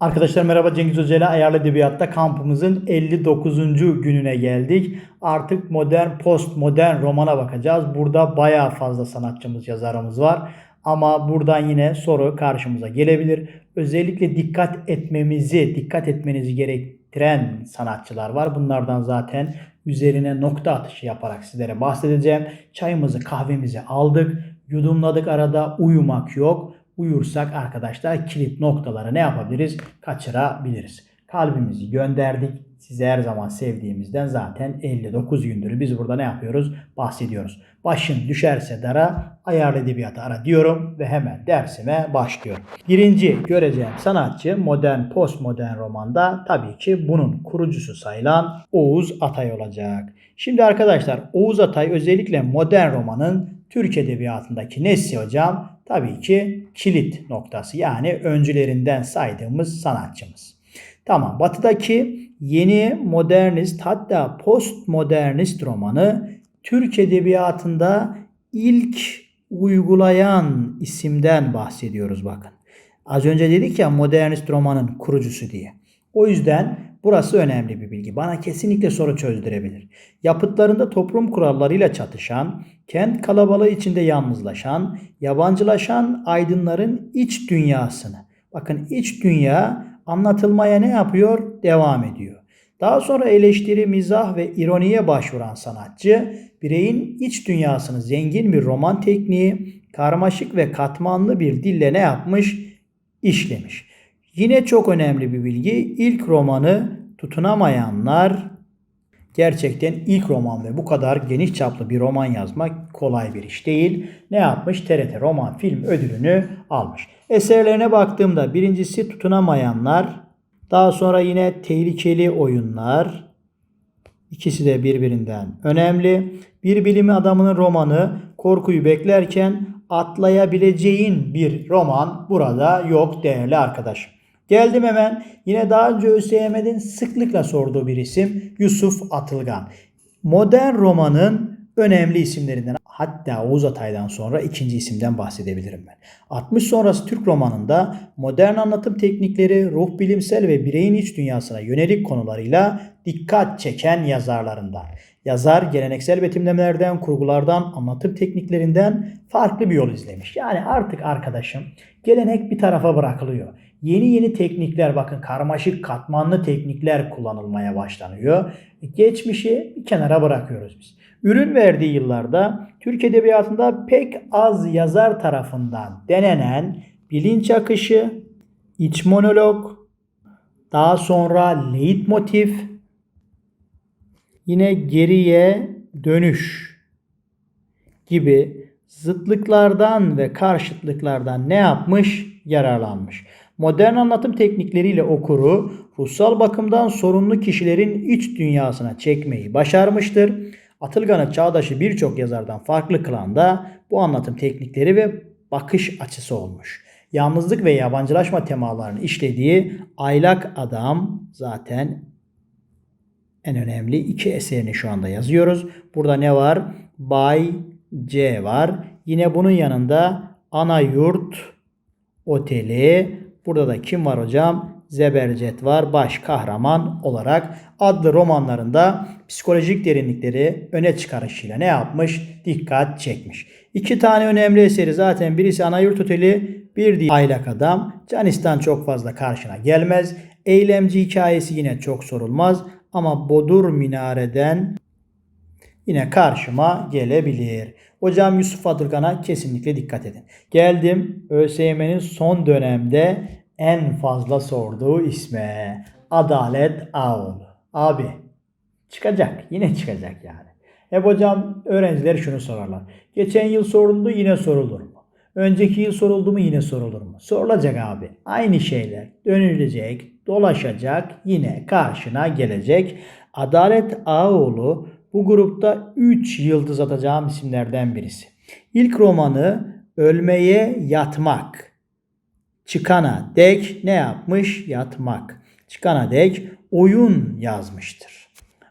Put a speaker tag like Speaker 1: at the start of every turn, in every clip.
Speaker 1: Arkadaşlar merhaba Cengiz Hoca ile Ayarlı Edebiyat'ta kampımızın 59. gününe geldik. Artık modern, post modern romana bakacağız. Burada bayağı fazla sanatçımız, yazarımız var. Ama buradan yine soru karşımıza gelebilir. Özellikle dikkat etmemizi, dikkat etmenizi gerektiren sanatçılar var. Bunlardan zaten üzerine nokta atışı yaparak sizlere bahsedeceğim. Çayımızı, kahvemizi aldık, yudumladık arada uyumak yok. Uyursak arkadaşlar kilit noktaları ne yapabiliriz? Kaçırabiliriz. Kalbimizi gönderdik. Sizi her zaman sevdiğimizden zaten 59 gündür biz burada ne yapıyoruz? Bahsediyoruz. Başın düşerse dara, ayarlı edebiyatı ara diyorum ve hemen dersime başlıyorum. Birinci göreceğim sanatçı modern, postmodern romanda tabii ki bunun kurucusu sayılan Oğuz Atay olacak. Şimdi arkadaşlar Oğuz Atay özellikle modern romanın Türk Edebiyatı'ndaki nesi hocam? Tabii ki kilit noktası yani öncülerinden saydığımız sanatçımız. Tamam batıdaki yeni modernist hatta postmodernist romanı Türk Edebiyatı'nda ilk uygulayan isimden bahsediyoruz bakın. Az önce dedik ya modernist romanın kurucusu diye. O yüzden burası önemli bir bilgi. Bana kesinlikle soru çözdürebilir. Yapıtlarında toplum kurallarıyla çatışan, kent kalabalığı içinde yalnızlaşan, yabancılaşan aydınların iç dünyasını. Bakın iç dünya anlatılmaya ne yapıyor? Devam ediyor. Daha sonra eleştiri, mizah ve ironiye başvuran sanatçı, bireyin iç dünyasını zengin bir roman tekniği, karmaşık ve katmanlı bir dille ne yapmış? İşlemiş. Yine çok önemli bir bilgi. İlk romanı tutunamayanlar gerçekten ilk roman ve bu kadar geniş çaplı bir roman yazmak kolay bir iş değil. Ne yapmış? TRT Roman Film Ödülünü almış. Eserlerine baktığımda birincisi tutunamayanlar, daha sonra yine tehlikeli oyunlar. İkisi de birbirinden önemli. Bir bilimi adamının romanı korkuyu beklerken atlayabileceğin bir roman burada yok değerli arkadaşım. Geldim hemen yine daha önce ÖSYM'nin sıklıkla sorduğu bir isim Yusuf Atılgan. Modern romanın önemli isimlerinden hatta Oğuz Atay'dan sonra ikinci isimden bahsedebilirim ben. 60 sonrası Türk romanında modern anlatım teknikleri ruh bilimsel ve bireyin iç dünyasına yönelik konularıyla dikkat çeken yazarlarından. Yazar geleneksel betimlemelerden, kurgulardan, anlatım tekniklerinden farklı bir yol izlemiş. Yani artık arkadaşım gelenek bir tarafa bırakılıyor. Yeni yeni teknikler bakın karmaşık katmanlı teknikler kullanılmaya başlanıyor. Geçmişi bir kenara bırakıyoruz biz. Ürün verdiği yıllarda Türk Edebiyatı'nda pek az yazar tarafından denenen bilinç akışı, iç monolog, daha sonra leitmotiv, yine geriye dönüş gibi zıtlıklardan ve karşıtlıklardan ne yapmış? Yararlanmış. Modern anlatım teknikleriyle okuru ruhsal bakımdan sorunlu kişilerin iç dünyasına çekmeyi başarmıştır. Atılgan'ı çağdaşı birçok yazardan farklı kılan da bu anlatım teknikleri ve bakış açısı olmuş. Yalnızlık ve yabancılaşma temalarını işlediği Aylak Adam zaten en önemli iki eserini şu anda yazıyoruz. Burada ne var? Bay C var. Yine bunun yanında Ana Yurt Oteli. Burada da kim var hocam? Zebercet var baş kahraman olarak adlı romanlarında psikolojik derinlikleri öne çıkarışıyla ne yapmış? Dikkat çekmiş. İki tane önemli eseri zaten birisi Anayurt Oteli, bir diğeri Aylak Adam. Canistan çok fazla karşına gelmez. Eylemci hikayesi yine çok sorulmaz ama Bodur Minare'den yine karşıma gelebilir. Hocam Yusuf Adırgan'a kesinlikle dikkat edin. Geldim ÖSYM'nin son dönemde en fazla sorduğu isme. Adalet Ağoğlu. Abi çıkacak. Yine çıkacak yani. Hep hocam öğrenciler şunu sorarlar. Geçen yıl soruldu yine sorulur mu? Önceki yıl soruldu mu yine sorulur mu? Sorulacak abi. Aynı şeyler dönülecek, dolaşacak, yine karşına gelecek. Adalet Ağoğlu bu grupta 3 yıldız atacağım isimlerden birisi. İlk romanı Ölmeye Yatmak. Çıkana dek ne yapmış? Yatmak. Çıkana dek oyun yazmıştır.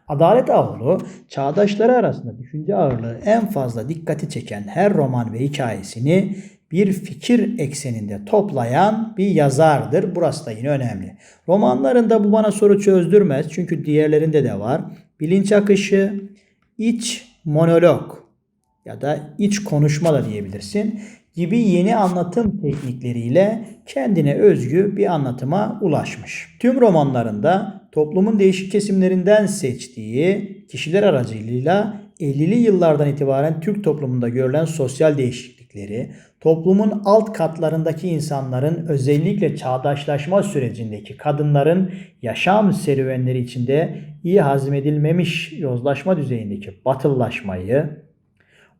Speaker 1: Adalet Ağoğlu çağdaşları arasında düşünce ağırlığı en fazla dikkati çeken her roman ve hikayesini bir fikir ekseninde toplayan bir yazardır. Burası da yine önemli. Romanlarında bu bana soru çözdürmez. Çünkü diğerlerinde de var. Bilinç akışı, iç monolog ya da iç konuşma da diyebilirsin gibi yeni anlatım teknikleriyle kendine özgü bir anlatıma ulaşmış. Tüm romanlarında toplumun değişik kesimlerinden seçtiği kişiler aracılığıyla 50'li yıllardan itibaren Türk toplumunda görülen sosyal değişiklikleri, toplumun alt katlarındaki insanların özellikle çağdaşlaşma sürecindeki kadınların yaşam serüvenleri içinde iyi hazmedilmemiş yozlaşma düzeyindeki batıllaşmayı,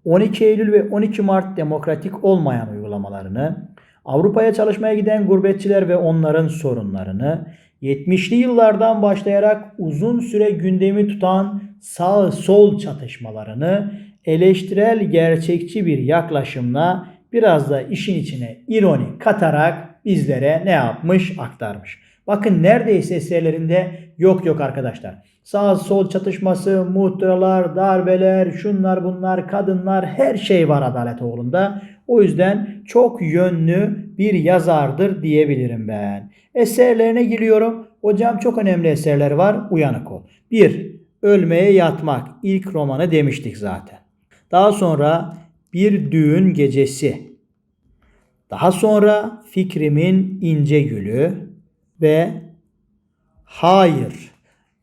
Speaker 1: 12 Eylül ve 12 Mart demokratik olmayan uygulamalarını, Avrupa'ya çalışmaya giden gurbetçiler ve onların sorunlarını, 70'li yıllardan başlayarak uzun süre gündemi tutan sağ sol çatışmalarını eleştirel gerçekçi bir yaklaşımla biraz da işin içine ironi katarak bizlere ne yapmış aktarmış. Bakın neredeyse eserlerinde yok yok arkadaşlar. Sağ sol çatışması, muhtıralar, darbeler, şunlar bunlar, kadınlar her şey var Adalet Oğlu'nda. O yüzden çok yönlü bir yazardır diyebilirim ben. Eserlerine giriyorum. Hocam çok önemli eserler var. Uyanık ol. 1. Ölmeye yatmak. İlk romanı demiştik zaten. Daha sonra Bir Düğün Gecesi. Daha sonra Fikrimin İnce Gülü ve Hayır.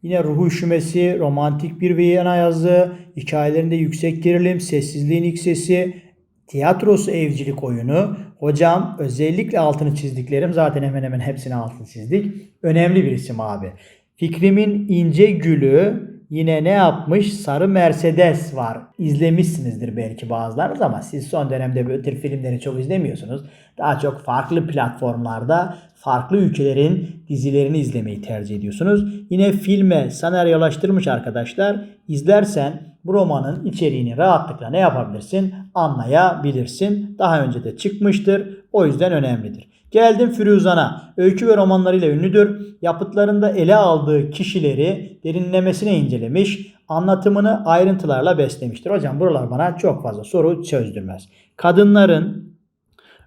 Speaker 1: Yine ruhu üşümesi, romantik bir Viyana yazı, hikayelerinde yüksek gerilim, sessizliğin ilk sesi, tiyatrosu evcilik oyunu. Hocam özellikle altını çizdiklerim zaten hemen hemen hepsini altını çizdik. Önemli bir isim abi. Fikrimin ince gülü yine ne yapmış? Sarı Mercedes var. İzlemişsinizdir belki bazılarınız ama siz son dönemde bu tür filmleri çok izlemiyorsunuz. Daha çok farklı platformlarda farklı ülkelerin dizilerini izlemeyi tercih ediyorsunuz. Yine filme senaryolaştırmış arkadaşlar. İzlersen bu romanın içeriğini rahatlıkla ne yapabilirsin? Anlayabilirsin. Daha önce de çıkmıştır. O yüzden önemlidir. Geldim Firuzan'a. Öykü ve romanlarıyla ünlüdür. Yapıtlarında ele aldığı kişileri derinlemesine incelemiş, anlatımını ayrıntılarla beslemiştir. Hocam buralar bana çok fazla soru çözdürmez. Kadınların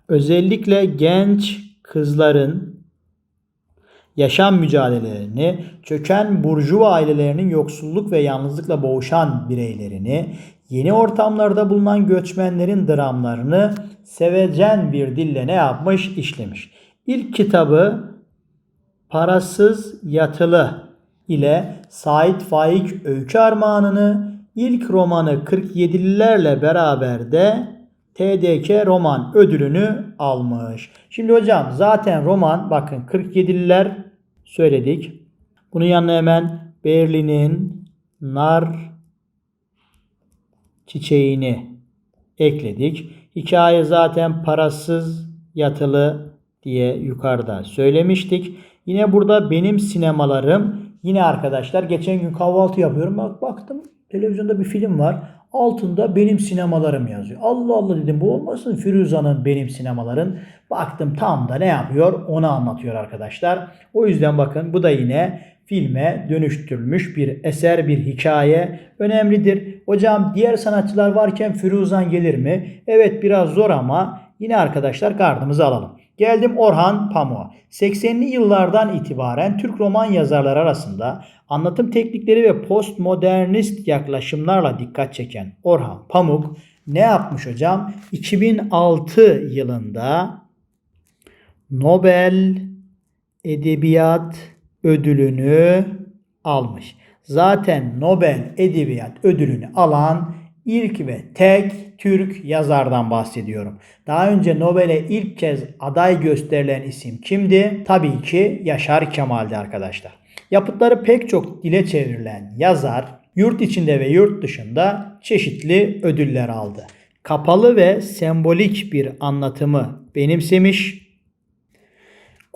Speaker 1: özellikle genç kızların yaşam mücadelelerini, çöken burjuva ailelerinin yoksulluk ve yalnızlıkla boğuşan bireylerini, yeni ortamlarda bulunan göçmenlerin dramlarını sevecen bir dille ne yapmış? işlemiş. İlk kitabı Parasız Yatılı ile Sait Faik Öykü Armağanını, ilk romanı 47'lilerle beraber de TDK roman ödülünü almış. Şimdi hocam zaten roman bakın 47'liler söyledik. Bunun yanına hemen Berlin'in nar çiçeğini ekledik. Hikaye zaten parasız yatılı diye yukarıda söylemiştik. Yine burada benim sinemalarım yine arkadaşlar geçen gün kahvaltı yapıyorum. Bak baktım televizyonda bir film var. Altında benim sinemalarım yazıyor. Allah Allah dedim bu olmasın Firuza'nın benim sinemaların. Baktım tam da ne yapıyor onu anlatıyor arkadaşlar. O yüzden bakın bu da yine filme dönüştürülmüş bir eser, bir hikaye önemlidir. Hocam diğer sanatçılar varken Firuzan gelir mi? Evet biraz zor ama yine arkadaşlar gardımızı alalım. Geldim Orhan Pamuk'a. 80'li yıllardan itibaren Türk roman yazarları arasında anlatım teknikleri ve postmodernist yaklaşımlarla dikkat çeken Orhan Pamuk ne yapmış hocam? 2006 yılında Nobel Edebiyat Ödülünü almış. Zaten Nobel Edebiyat Ödülünü alan ilk ve tek Türk yazardan bahsediyorum. Daha önce Nobel'e ilk kez aday gösterilen isim kimdi? Tabii ki Yaşar Kemal'di arkadaşlar. Yapıtları pek çok dile çevrilen yazar yurt içinde ve yurt dışında çeşitli ödüller aldı. Kapalı ve sembolik bir anlatımı benimsemiş,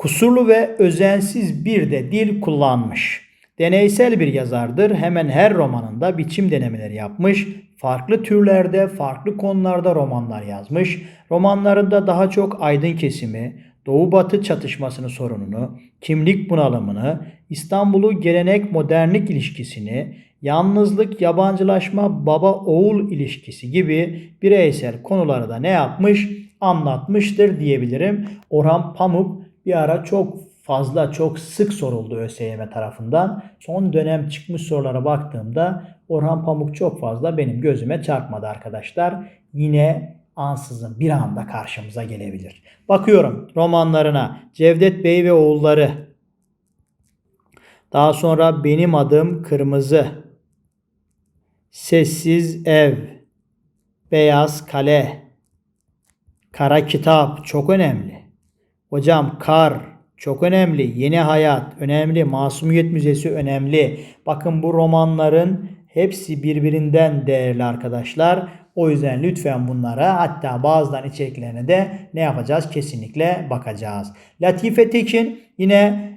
Speaker 1: kusurlu ve özensiz bir de dil kullanmış. Deneysel bir yazardır. Hemen her romanında biçim denemeleri yapmış. Farklı türlerde, farklı konularda romanlar yazmış. Romanlarında daha çok aydın kesimi, Doğu-Batı çatışmasını sorununu, kimlik bunalımını, İstanbul'u gelenek modernlik ilişkisini, yalnızlık, yabancılaşma, baba-oğul ilişkisi gibi bireysel konuları da ne yapmış? anlatmıştır diyebilirim. Orhan Pamuk bir ara çok fazla çok sık soruldu ÖSYM tarafından. Son dönem çıkmış sorulara baktığımda Orhan Pamuk çok fazla benim gözüme çarpmadı arkadaşlar. Yine ansızın bir anda karşımıza gelebilir. Bakıyorum romanlarına Cevdet Bey ve oğulları. Daha sonra Benim Adım Kırmızı. Sessiz Ev. Beyaz Kale. Kara Kitap çok önemli. Hocam Kar çok önemli. Yeni Hayat önemli. Masumiyet Müzesi önemli. Bakın bu romanların hepsi birbirinden değerli arkadaşlar. O yüzden lütfen bunlara hatta bazıdan içeriklerine de ne yapacağız? Kesinlikle bakacağız. Latife Tekin yine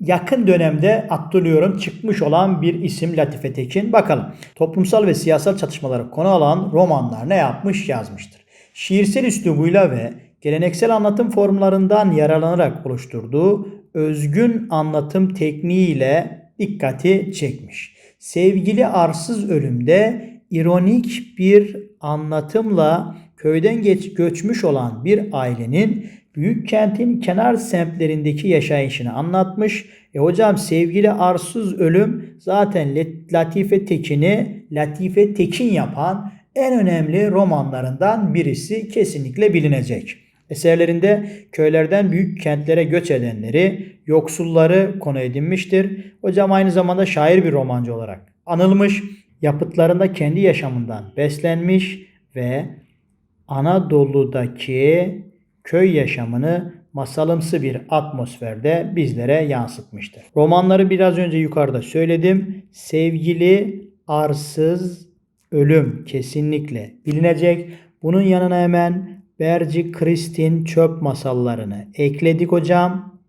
Speaker 1: yakın dönemde atlıyorum çıkmış olan bir isim Latife Tekin. Bakalım toplumsal ve siyasal çatışmaları konu alan romanlar ne yapmış yazmıştır. Şiirsel üslubuyla ve geleneksel anlatım formlarından yararlanarak oluşturduğu özgün anlatım tekniğiyle dikkati çekmiş. Sevgili Arsız Ölüm'de ironik bir anlatımla köyden geç göçmüş olan bir ailenin büyük kentin kenar semtlerindeki yaşayışını anlatmış. E hocam sevgili arsız ölüm zaten Latife Tekin'i Latife Tekin yapan en önemli romanlarından birisi kesinlikle bilinecek. Eserlerinde köylerden büyük kentlere göç edenleri, yoksulları konu edinmiştir. Hocam aynı zamanda şair bir romancı olarak anılmış. Yapıtlarında kendi yaşamından beslenmiş ve Anadolu'daki köy yaşamını masalımsı bir atmosferde bizlere yansıtmıştır. Romanları biraz önce yukarıda söyledim. Sevgili arsız ölüm kesinlikle bilinecek. Bunun yanına hemen Berci Kristin çöp masallarını ekledik hocam.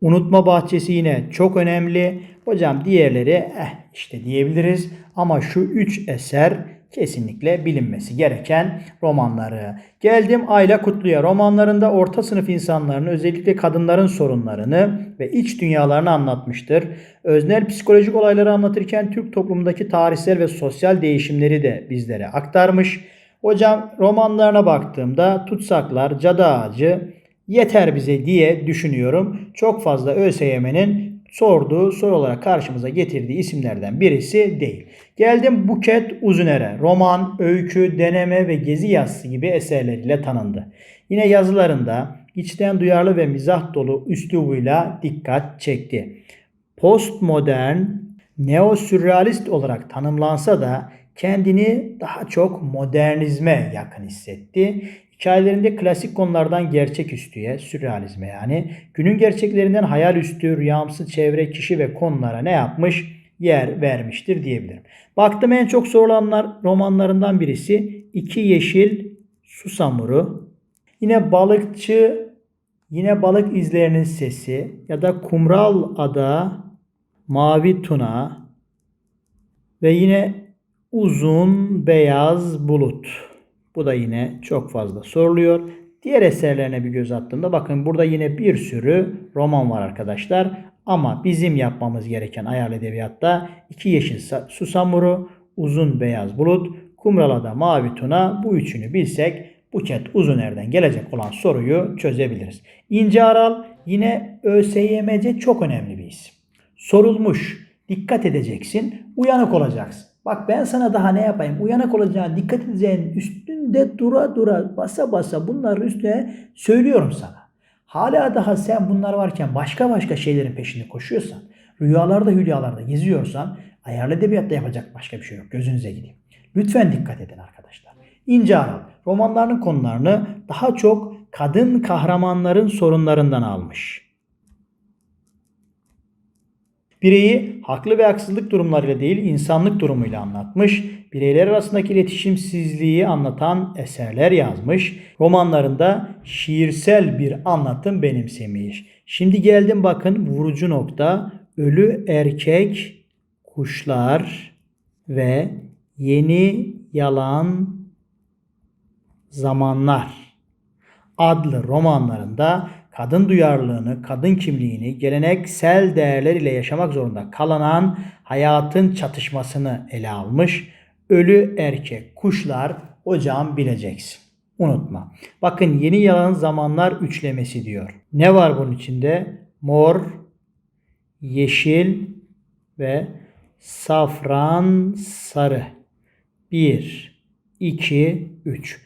Speaker 1: Unutma bahçesi yine çok önemli. Hocam diğerleri eh işte diyebiliriz ama şu üç eser kesinlikle bilinmesi gereken romanları. Geldim Ayla Kutlu'ya. Romanlarında orta sınıf insanların özellikle kadınların sorunlarını ve iç dünyalarını anlatmıştır. Öznel psikolojik olayları anlatırken Türk toplumundaki tarihsel ve sosyal değişimleri de bizlere aktarmış. Hocam romanlarına baktığımda Tutsaklar, Cadı Ağacı yeter bize diye düşünüyorum. Çok fazla ÖSYM'nin sorduğu soru olarak karşımıza getirdiği isimlerden birisi değil. Geldim Buket Uzuner'e. Roman, öykü, deneme ve gezi yazısı gibi eserleriyle tanındı. Yine yazılarında içten duyarlı ve mizah dolu üslubuyla dikkat çekti. Postmodern, neo-sürrealist olarak tanımlansa da kendini daha çok modernizme yakın hissetti. Hikayelerinde klasik konulardan gerçeküstüye, sürrealizme yani, günün gerçeklerinden hayal üstü, rüyamsı çevre, kişi ve konulara ne yapmış? Yer vermiştir diyebilirim. Baktım en çok sorulanlar romanlarından birisi İki Yeşil Susamuru. Yine Balıkçı, yine Balık izlerinin Sesi ya da Kumral Ada, Mavi Tuna ve yine Uzun Beyaz Bulut. Bu da yine çok fazla soruluyor. Diğer eserlerine bir göz attığımda bakın burada yine bir sürü roman var arkadaşlar. Ama bizim yapmamız gereken ayarlı edebiyatta iki yeşil susamuru, uzun beyaz bulut, kumralada mavi tuna bu üçünü bilsek Buket Uzuner'den gelecek olan soruyu çözebiliriz. İnce Aral yine ÖSYM'ce çok önemli bir isim. Sorulmuş. Dikkat edeceksin. Uyanık olacaksın. Bak ben sana daha ne yapayım? Uyanık olacağın, dikkat edeceğin, üstünde dura dura, basa basa bunların üstüne söylüyorum sana. Hala daha sen bunlar varken başka başka şeylerin peşinde koşuyorsan, rüyalarda hülyalarda geziyorsan ayarlı edebiyatta yapacak başka bir şey yok. Gözünüze gideyim. Lütfen dikkat edin arkadaşlar. İnce Aral romanlarının konularını daha çok kadın kahramanların sorunlarından almış. Bireyi haklı ve haksızlık durumlarıyla değil insanlık durumuyla anlatmış, bireyler arasındaki iletişimsizliği anlatan eserler yazmış, romanlarında şiirsel bir anlatım benimsemiş. Şimdi geldim bakın vurucu nokta ölü erkek kuşlar ve yeni yalan zamanlar adlı romanlarında kadın duyarlılığını, kadın kimliğini, geleneksel değerler ile yaşamak zorunda kalanan hayatın çatışmasını ele almış. Ölü erkek kuşlar hocam bileceksin. unutma. Bakın yeni yalan zamanlar üçlemesi diyor. Ne var bunun içinde? Mor, yeşil ve safran sarı. 1, 2, 3.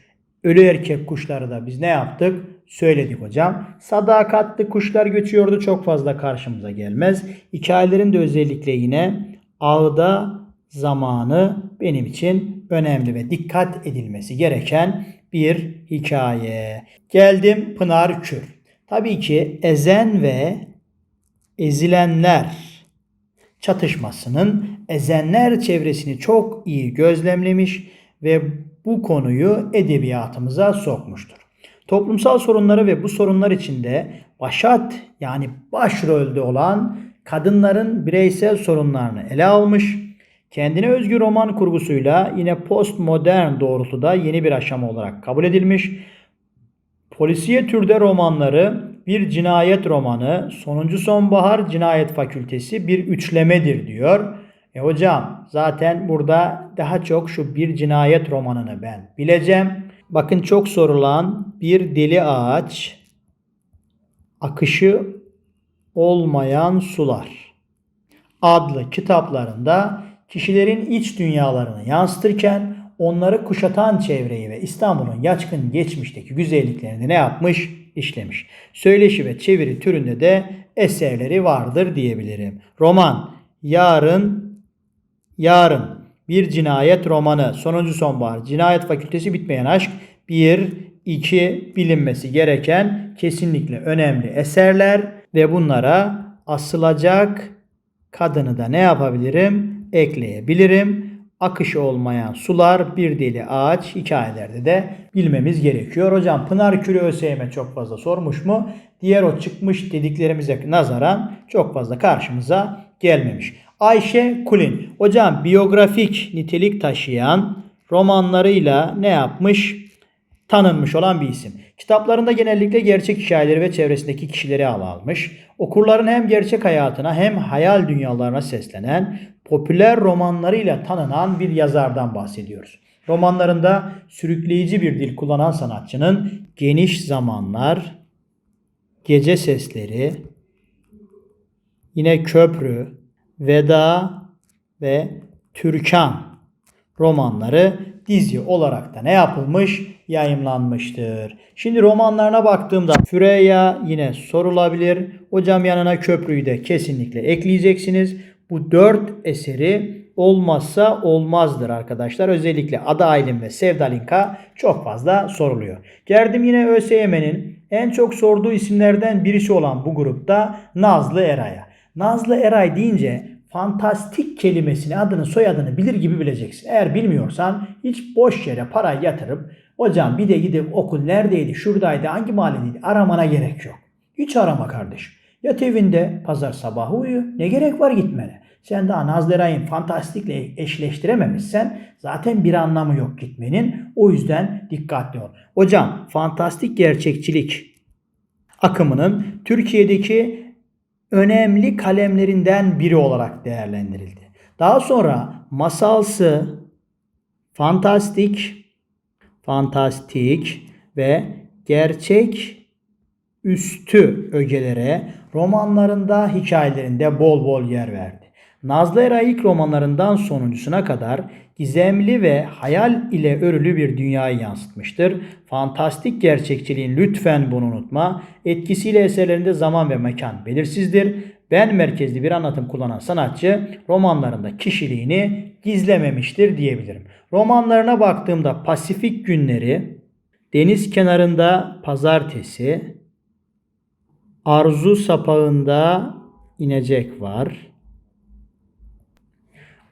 Speaker 1: Ölü erkek kuşları da biz ne yaptık? Söyledik hocam. Sadakatli kuşlar göçüyordu çok fazla karşımıza gelmez. Hikayelerin de özellikle yine ağda zamanı benim için önemli ve dikkat edilmesi gereken bir hikaye. Geldim Pınar Kür. Tabii ki ezen ve ezilenler çatışmasının ezenler çevresini çok iyi gözlemlemiş ve bu konuyu edebiyatımıza sokmuştur. Toplumsal sorunları ve bu sorunlar içinde başat yani başrolde olan kadınların bireysel sorunlarını ele almış. Kendine özgü roman kurgusuyla yine postmodern doğrultuda yeni bir aşama olarak kabul edilmiş. Polisiye türde romanları bir cinayet romanı, Sonuncu Sonbahar Cinayet Fakültesi bir üçlemedir diyor. E hocam zaten burada daha çok şu bir cinayet romanını ben bileceğim. Bakın çok sorulan bir deli ağaç, akışı olmayan sular adlı kitaplarında kişilerin iç dünyalarını yansıtırken onları kuşatan çevreyi ve İstanbul'un yaçkın geçmişteki güzelliklerini ne yapmış? işlemiş. Söyleşi ve çeviri türünde de eserleri vardır diyebilirim. Roman, yarın, yarın bir cinayet romanı, sonuncu sonbahar, cinayet fakültesi bitmeyen aşk, bir, iki bilinmesi gereken kesinlikle önemli eserler ve bunlara asılacak kadını da ne yapabilirim? Ekleyebilirim. Akışı olmayan sular, bir deli ağaç hikayelerde de bilmemiz gerekiyor. Hocam Pınar Kürü ÖSYM çok fazla sormuş mu? Diğer o çıkmış dediklerimize nazaran çok fazla karşımıza gelmemiş. Ayşe Kulin. Hocam biyografik nitelik taşıyan romanlarıyla ne yapmış? Tanınmış olan bir isim. Kitaplarında genellikle gerçek hikayeleri ve çevresindeki kişileri ala almış. Okurların hem gerçek hayatına hem hayal dünyalarına seslenen popüler romanlarıyla tanınan bir yazardan bahsediyoruz. Romanlarında sürükleyici bir dil kullanan sanatçının geniş zamanlar, gece sesleri, yine köprü, veda ve türkan romanları dizi olarak da ne yapılmış? Yayımlanmıştır. Şimdi romanlarına baktığımda Füreya yine sorulabilir. Hocam yanına köprüyü de kesinlikle ekleyeceksiniz. Bu dört eseri olmazsa olmazdır arkadaşlar. Özellikle Ada Aylin ve Sevdalinka çok fazla soruluyor. Geldim yine ÖSYM'nin en çok sorduğu isimlerden birisi olan bu grupta Nazlı Eray'a. Nazlı Eray deyince fantastik kelimesini adını soyadını bilir gibi bileceksin. Eğer bilmiyorsan hiç boş yere para yatırıp hocam bir de gidip okul neredeydi, şuradaydı, hangi mahalledeydi aramana gerek yok. Hiç arama kardeşim. Yat evinde pazar sabahı uyu. Ne gerek var gitmene? Sen daha Nazlı Eray'ın fantastikle eşleştirememişsen zaten bir anlamı yok gitmenin. O yüzden dikkatli ol. Hocam fantastik gerçekçilik akımının Türkiye'deki önemli kalemlerinden biri olarak değerlendirildi. Daha sonra masalsı, fantastik, fantastik ve gerçek üstü ögelere romanlarında, hikayelerinde bol bol yer verdi. Nazlı Era ilk romanlarından sonuncusuna kadar gizemli ve hayal ile örülü bir dünyayı yansıtmıştır. Fantastik gerçekçiliğin lütfen bunu unutma. Etkisiyle eserlerinde zaman ve mekan belirsizdir. Ben merkezli bir anlatım kullanan sanatçı romanlarında kişiliğini gizlememiştir diyebilirim. Romanlarına baktığımda Pasifik Günleri, Deniz Kenarında Pazartesi, Arzu Sapağında inecek var.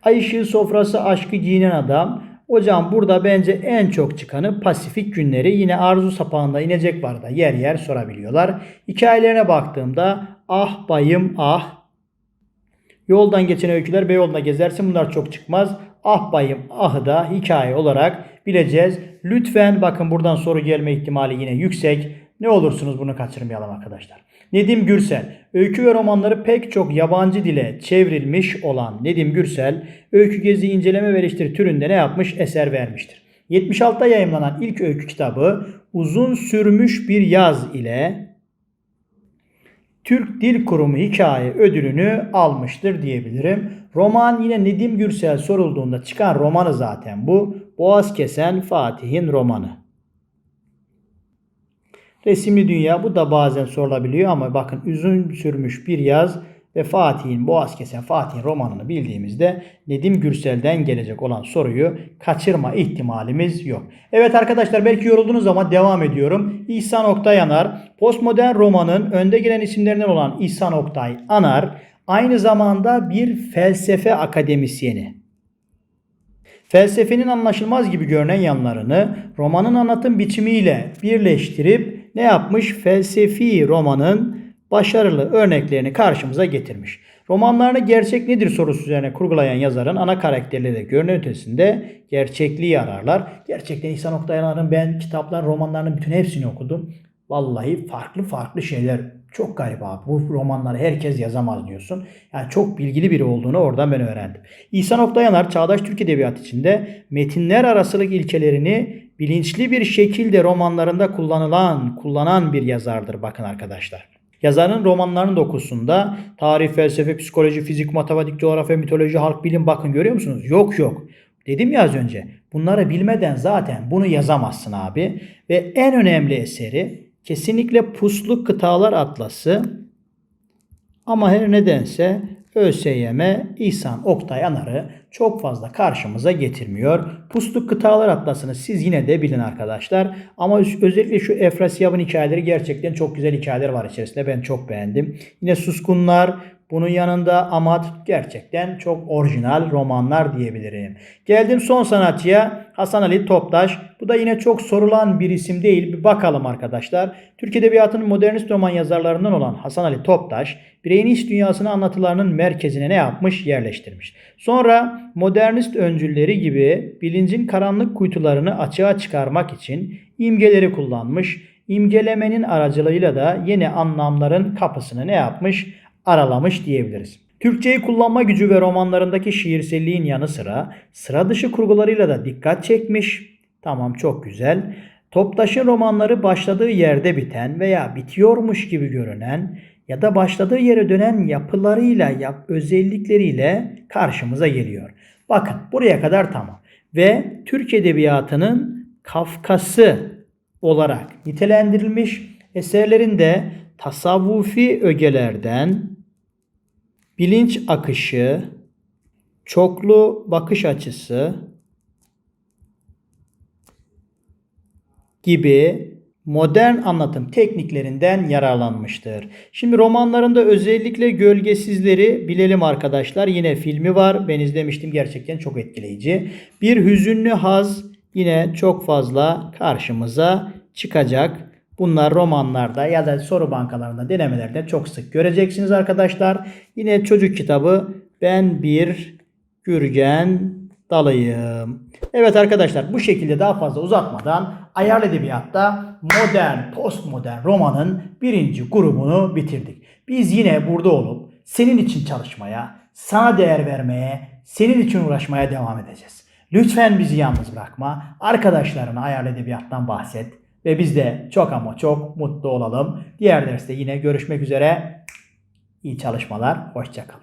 Speaker 1: Ay sofrası aşkı giyinen adam. Hocam burada bence en çok çıkanı Pasifik günleri yine arzu sapağında inecek var da yer yer sorabiliyorlar. Hikayelerine baktığımda ah bayım ah. Yoldan geçen öyküler Beyoğlu'na gezersin bunlar çok çıkmaz. Ah bayım ahı da hikaye olarak bileceğiz. Lütfen bakın buradan soru gelme ihtimali yine yüksek. Ne olursunuz bunu kaçırmayalım arkadaşlar. Nedim Gürsel, öykü ve romanları pek çok yabancı dile çevrilmiş olan Nedim Gürsel, öykü gezi inceleme ve eleştiri türünde ne yapmış? Eser vermiştir. 76'da yayımlanan ilk öykü kitabı Uzun Sürmüş Bir Yaz ile Türk Dil Kurumu hikaye ödülünü almıştır diyebilirim. Roman yine Nedim Gürsel sorulduğunda çıkan romanı zaten bu. Boğaz Kesen Fatih'in romanı. Resimli Dünya bu da bazen sorulabiliyor ama bakın uzun sürmüş bir yaz ve Fatih'in Boğaz Kesen Fatih'in romanını bildiğimizde Nedim Gürsel'den gelecek olan soruyu kaçırma ihtimalimiz yok. Evet arkadaşlar belki yoruldunuz ama devam ediyorum. İhsan Oktay Anar postmodern romanın önde gelen isimlerinden olan İhsan Oktay Anar aynı zamanda bir felsefe akademisyeni. Felsefenin anlaşılmaz gibi görünen yanlarını romanın anlatım biçimiyle birleştirip ne yapmış? Felsefi romanın başarılı örneklerini karşımıza getirmiş. Romanlarını gerçek nedir sorusu üzerine kurgulayan yazarın ana karakterleri de görünen ötesinde gerçekliği ararlar. Gerçekten İhsan Oktaylar'ın ben kitaplar, romanlarının bütün hepsini okudum. Vallahi farklı farklı şeyler çok garip abi. Bu romanları herkes yazamaz diyorsun. Yani çok bilgili biri olduğunu oradan ben öğrendim. İhsan Oktayanar çağdaş Türk Edebiyatı içinde metinler arasılık ilkelerini bilinçli bir şekilde romanlarında kullanılan, kullanan bir yazardır bakın arkadaşlar. Yazarın romanlarının dokusunda tarih, felsefe, psikoloji, fizik, matematik, coğrafya, mitoloji, halk bilim bakın görüyor musunuz? Yok yok. Dedim ya az önce. Bunları bilmeden zaten bunu yazamazsın abi. Ve en önemli eseri kesinlikle Puslu Kıtalar Atlası. Ama her nedense ÖSYM İhsan Oktay Anar'ı çok fazla karşımıza getirmiyor. Puslu Kıtalar Atlası'nı siz yine de bilin arkadaşlar. Ama özellikle şu Efrasiyab'ın hikayeleri gerçekten çok güzel hikayeler var içerisinde. Ben çok beğendim. Yine Suskunlar, bunun yanında Amat gerçekten çok orijinal romanlar diyebilirim. Geldim son sanatçıya Hasan Ali Toptaş. Bu da yine çok sorulan bir isim değil. Bir bakalım arkadaşlar. Türk Edebiyatı'nın modernist roman yazarlarından olan Hasan Ali Toptaş, bireyin iç dünyasını anlatılarının merkezine ne yapmış? Yerleştirmiş. Sonra modernist öncülleri gibi bilincin karanlık kuytularını açığa çıkarmak için imgeleri kullanmış. İmgelemenin aracılığıyla da yeni anlamların kapısını ne yapmış? aralamış diyebiliriz. Türkçeyi kullanma gücü ve romanlarındaki şiirselliğin yanı sıra sıra dışı kurgularıyla da dikkat çekmiş. Tamam çok güzel. Toptaş'ın romanları başladığı yerde biten veya bitiyormuş gibi görünen ya da başladığı yere dönen yapılarıyla, yap, özellikleriyle karşımıza geliyor. Bakın buraya kadar tamam. Ve Türk Edebiyatı'nın Kafkası olarak nitelendirilmiş eserlerinde tasavvufi ögelerden bilinç akışı, çoklu bakış açısı gibi modern anlatım tekniklerinden yararlanmıştır. Şimdi romanlarında özellikle gölgesizleri bilelim arkadaşlar. Yine filmi var. Ben izlemiştim. Gerçekten çok etkileyici. Bir hüzünlü haz yine çok fazla karşımıza çıkacak. Bunlar romanlarda ya da soru bankalarında denemelerde çok sık göreceksiniz arkadaşlar. Yine çocuk kitabı Ben Bir Gürgen Dalıyım. Evet arkadaşlar bu şekilde daha fazla uzatmadan ayarlı edebiyatta modern, postmodern romanın birinci grubunu bitirdik. Biz yine burada olup senin için çalışmaya, sana değer vermeye, senin için uğraşmaya devam edeceğiz. Lütfen bizi yalnız bırakma. Arkadaşlarına ayarlı edebiyattan bahset. Ve biz de çok ama çok mutlu olalım. Diğer derste yine görüşmek üzere. İyi çalışmalar. Hoşçakalın.